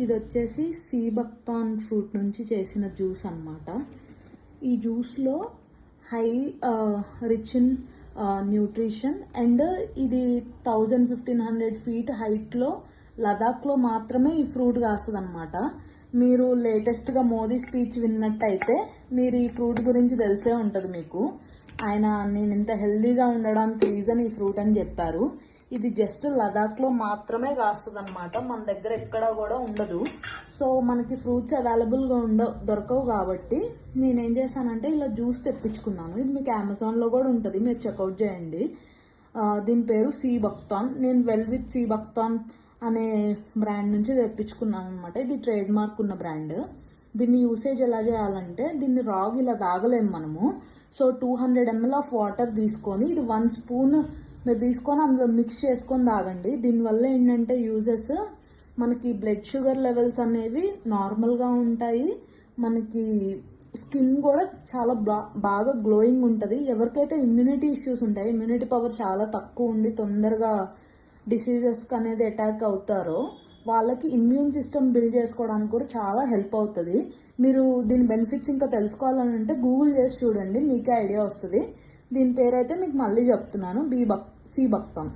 ఇది వచ్చేసి sea buckthorn fruit నుంచి చేసిన జ్యూస్ అన్నమాట. ఈ జ్యూస్లో high rich in nutrition and ఇది థౌజండ్ ఫిఫ్టీన్ హండ్రెడ్ ఫీట్ హైట్లో లదాఖ్లో మాత్రమే ఈ ఫ్రూట్ కాస్తుంది అనమాట మీరు లేటెస్ట్గా మోదీ స్పీచ్ విన్నట్టయితే మీరు ఈ ఫ్రూట్ గురించి తెలిసే ఉంటుంది మీకు. ఆయన నేను ఇంత హెల్దీగా ఉండడానికి రీజన్ ఈ ఫ్రూట్ అని చెప్పారు. ఇది జస్ట్ లదాఖ్లో మాత్రమే కాస్తుంది అనమాట మన దగ్గర ఎక్కడ కూడా ఉండదు. సో మనకి ఫ్రూట్స్ అవైలబుల్గా ఉండ దొరకవు కాబట్టి నేనేం చేశానంటే ఇలా జ్యూస్ తెప్పించుకున్నాను. ఇది మీకు అమెజాన్లో కూడా ఉంటుంది. మీరు చెక్అవుట్ చేయండి. దీని పేరు సీ బక్తాన్ నేను వెల్ విత్ సీ బక్తాన్ అనే బ్రాండ్ నుంచి తెప్పించుకున్నాను అనమాట ఇది ట్రేడ్ మార్క్ ఉన్న బ్రాండ్. దీన్ని యూసేజ్ ఎలా చేయాలంటే దీన్ని రాగు ఇలా తాగలేము మనము. So two hundred ML of water తీసుకొని ఇది వన్ స్పూన్ మీరు తీసుకొని అందులో మిక్స్ చేసుకొని తాగండి. దీనివల్ల ఏంటంటే యూజెస్ మనకి బ్లడ్ షుగర్ లెవెల్స్ అనేవి నార్మల్గా ఉంటాయి. మనకి స్కిన్ కూడా చాలా బాగా గ్లోయింగ్ ఉంటుంది. ఎవరికైతే ఇమ్యూనిటీ ఇష్యూస్ ఉంటాయి ఇమ్యూనిటీ పవర్ చాలా తక్కువ ఉండి తొందరగా డిసీజెస్కి అనేది అటాక్ అవుతారో వాళ్ళకి ఇమ్యూన్ సిస్టమ్ బిల్డ్ చేసుకోవడానికి కూడా చాలా హెల్ప్ అవుతుంది. మీరు దీని బెనిఫిట్స్ ఇంకా తెలుసుకోవాలని అంటే గూగుల్ చేసి చూడండి మీకే ఐడియా వస్తుంది. దీని పేరైతే మీకు మళ్ళీ చెప్తున్నాను. బీ బక్ సి భక్తం.